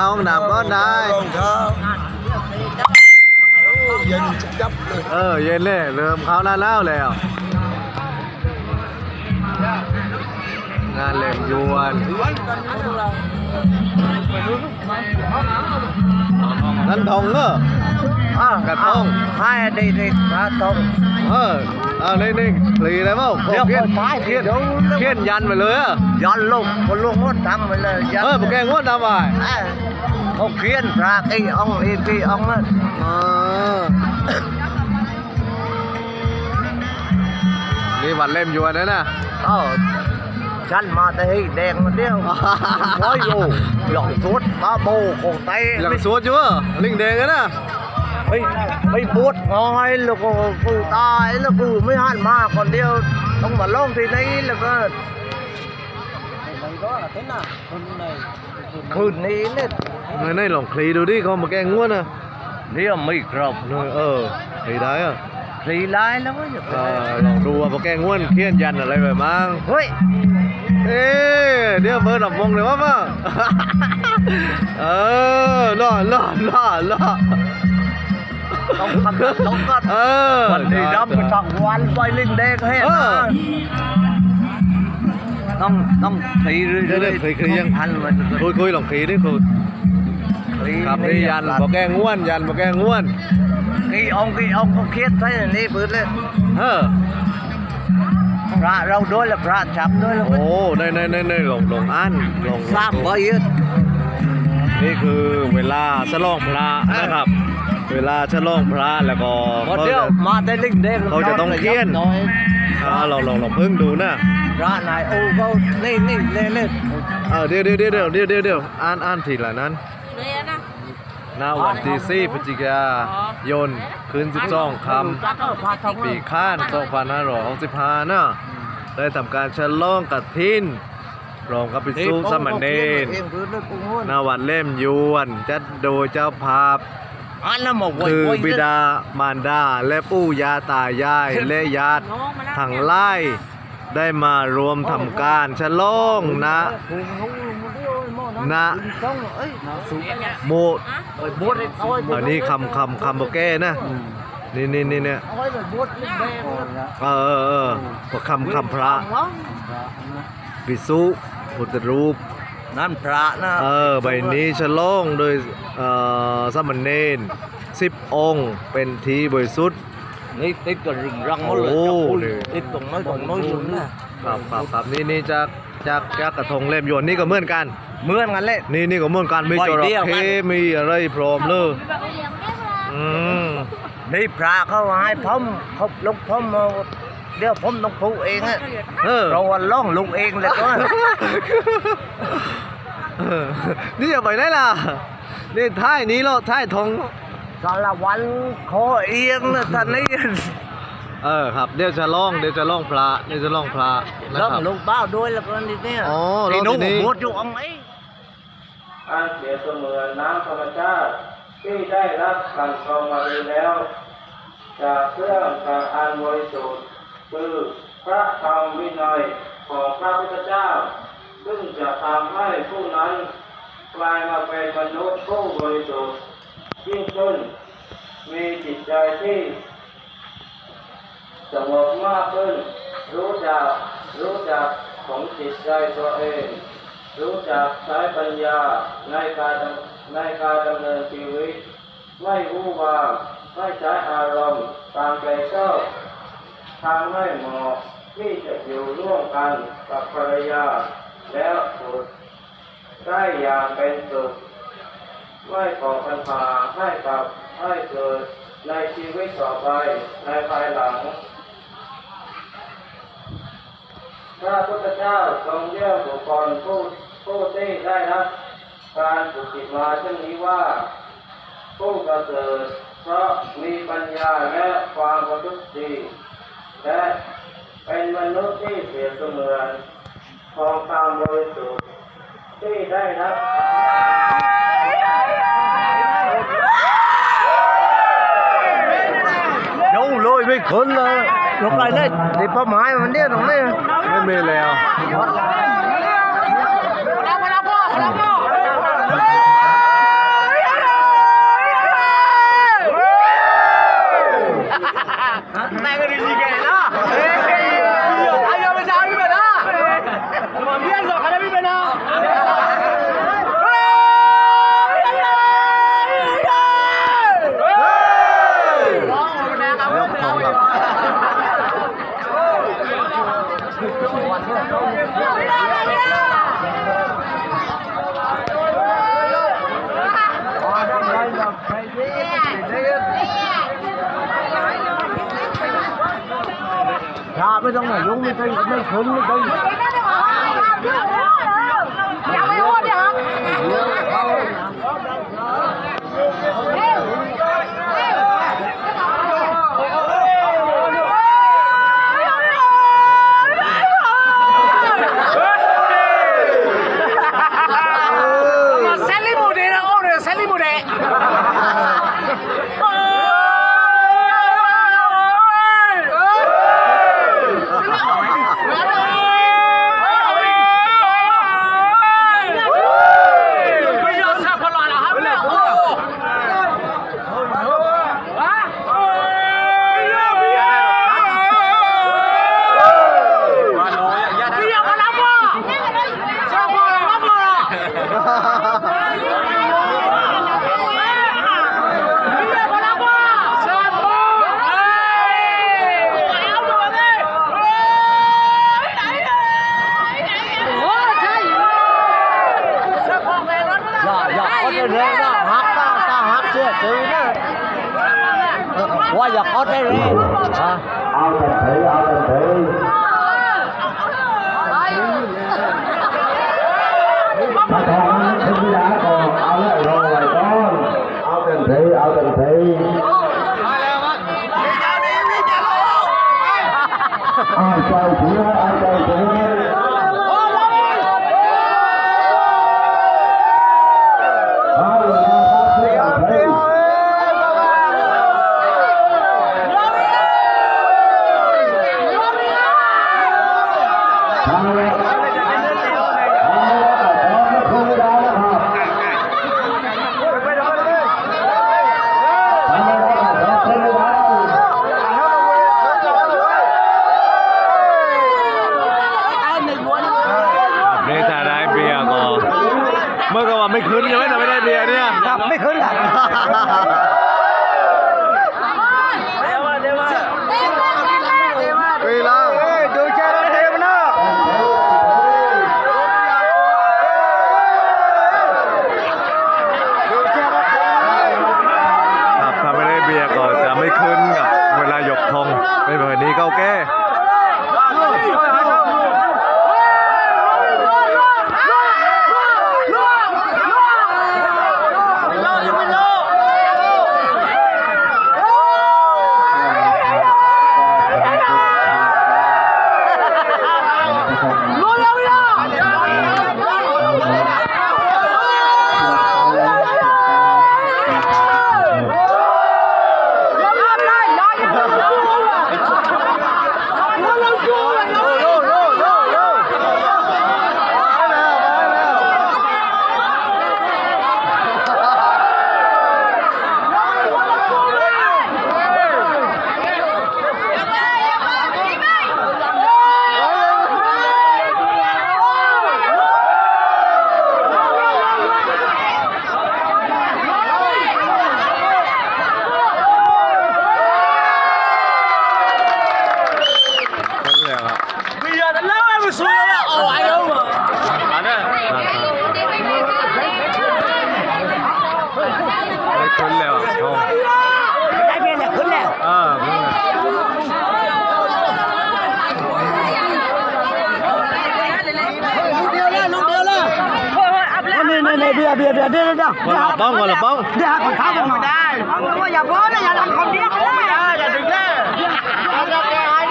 เข้าห้องน้ำก็ได้รองเท้าโอ้เย็นจับเลยเออเย็นเลยเริ่มเข้าหน้าหนาวแล้วงานเล่มยวนนั่นทองเนอะกระทงให้ดีดีกระทงเออเอานี่นี่ปลีเลยเปล่าเดี๋ยวเขียนไม้เขียนเขียนยันไปเลยอะยันลงคนลงงดทำไปเลยยันเออพวกแกงวดทำไมเอ้ยเขาเขียนพระกี่องอีกกี่องนั่นนี่วันเล่มยวนนะนะเอ้าฉันมาแต่ให้แดงมาเดียวร้อยอยู่หยองสุดมาโบคงไตหลงสวดอยู่ลิงแดงนะ ไม่ไม่บวชงอยแล้วก็กูตายแล้วกูไม่หันมาคนเดียวต้องมาลงที่นี่แล้วก็คืนนี้เนี่ยเงยในลองคลีดูดิเขามาแกงงวดนะเดี๋ยวไม่ครบเนยเออคลีได้อะคลีไลายแล้วก็อย่าเออลองดูว่าพวกแกงวดเขียนยันอะไรไปมั้งเฮ้ยเอ๊ะเดี๋ยวเบิร์ดดับวงเลยวะมั้งเออล่อล่อล่อล่อ ต้องทำต้องก็เออวันนี้ดำไปทั้งวันไปลิงแดงให้เอนะอต้องต้องคลีเรื่เดี๋ยวเดี๋อยยวคลีคลียังทันมันคุยคุยลองคลีดิคุยคลีครับนี่ยันบอกแกง่วน ยันบอกแกง่วนกี่องค์กี่องค์ก็เครียดใช่นี่ปืนเลยเออพระเราด้วยแล้วพระจับด้วยแล้วโอ้ในในในในหลงหลงอันหลงสร้างไว้ยึดนี่คือเวลาฉลองพระนะครับ เวลาฉลองพระแล้วก็หมดเดียวมาได้ลิงแดงเขาจะต้องเคี่ยนน้อยอ่าลองลองลองเพิ่งดูนะพระนายโอ้เขานี่นี่เล่นเล่นเออเดี๋ยวเดี๋ยวเดี๋ยวเดี๋ยวเดี๋ยวเดี๋ยวเดี๋ยวอ่านอ่านทีละนั้นเลยนะณวันที่สี่พฤศจิกายนคืน12คำปีข้าน2565นะได้ทำการฉลองกฐินรองกับปิสุสามเณรเองพื้นเลยกูง่วนณวัดเล่มยวน จัดโดยเจ้าภาพอันนั้นมาไว้ คือไว้บิดามารดาและปู่ย่าตายายและญาติทั้งไล่ได้มารวมทำการฉลองนะนะโมเอ้ยบวชเอาไว้บวชอันนี้คำคำคำโบแก้นะนี่นี่นี่เนี่ยเอาไว้เลยบวชลิงแดงนะเออเออเออพวกคำคำพระปิสุพุทธรูป นั่นพระนะเออใบนี้ฉลองโดยเอ่อสามเณรสิบองค์เป็นทีบริสุทธิ์ นี่ติดกับรึงรังหมดเลยโอ้จะพูดเลยติดตรงน้อยตรงน้อยอยู่นะครับครับครับนี่นี่จากจากจากกระทงเล่มยวนนี่ก็เหมือนกัน เหมือนกันเลย นี่นี่ก็เหมือนกันมีใบจระเดียวกันเข้มีอะไรพร้อมเลยอืม นี่พระเขาให้ผมเขาลุกผมเอา เดี๋ยวผมต้องพูดเองอะเออเราว่าล่องลุกเองเลยก็เออนี่อย่าไปไหนล่ะนี่ท้ายนี้แล้วท้ายทองสารวันคอเอียงนะตอนนี้เออครับเดี๋ยวจะล่องเดี๋ยวจะล่องพระเดี๋ยวจะล่องพระนะล่องครับลุกเบ้าด้วยแล้วก็นี่เนี่ยอ๋อที่ล่นู้องที่นี่บวชอยู่องค์ไหนอันเปรียบเสมือนน้ำธรรมชาติที่ได้รับการกรองมาดีแล้วจากเครื่องจากอันบริสุทธิ์ คือพระธรรมวินัยของพระพุทธเจ้า ซึ่งจะทำให้ผู้นั้นกลายมาเป็นมนุษย์ผู้บริสุทธิ์ยิ่งขึ้น มีจิตใจที่สงบมากขึ้น รู้จักรู้จักของจิตใจตัวเอง รู้จักใช้ปัญญาในการในการดำเนินชีวิต ไม่วู่วามไม่ใช้อารมณ์ตามใจชอบ ทางไม่เหมาะที่จะอยู่ร่วมกันกับภรรยาแล้วสุดได้อย่างเป็นสุขไม่ก่อปัญหาให้กับให้เกิดในชีวิตต่อไปในภายหลัง พระพุทธเจ้าทรงเยี่ยมบุคคลผู้ผู้ที่ได้รับการฝึกจิตมาเช่นนี้ว่า ผู้ประเสริฐเพราะมีปัญญาและความประพฤติ และเป็นมนุษย์ที่เสียเสมือนทองคำบริสุทธิ์ที่ได้รับดูเลยไม่ขึ้นเลยลงไปเลยที่ป้าไม้มันเนี่ยตรงนี้ไม่มีแล้ว હા આપણે તમને યોગનું થયું ખેલનું થયું. હા. આવતા થઈ આવતા થઈ ขึ้นกันบถ้ไม่ได้เบียร์ก็จะไม่ขึ้นกับเวลายกธงเป็นแบบนี้ก็โอเค ยวเดี๋ยวเดี๋ยวเดี๋ยวเดี๋ยววันละป้องวันละป้องเดี๋ยวหาคนท้าผมหน่อยได้ว่าอย่าบ้อนะอย่าทำคนเดียวไม่ได้อย่าดึงเลย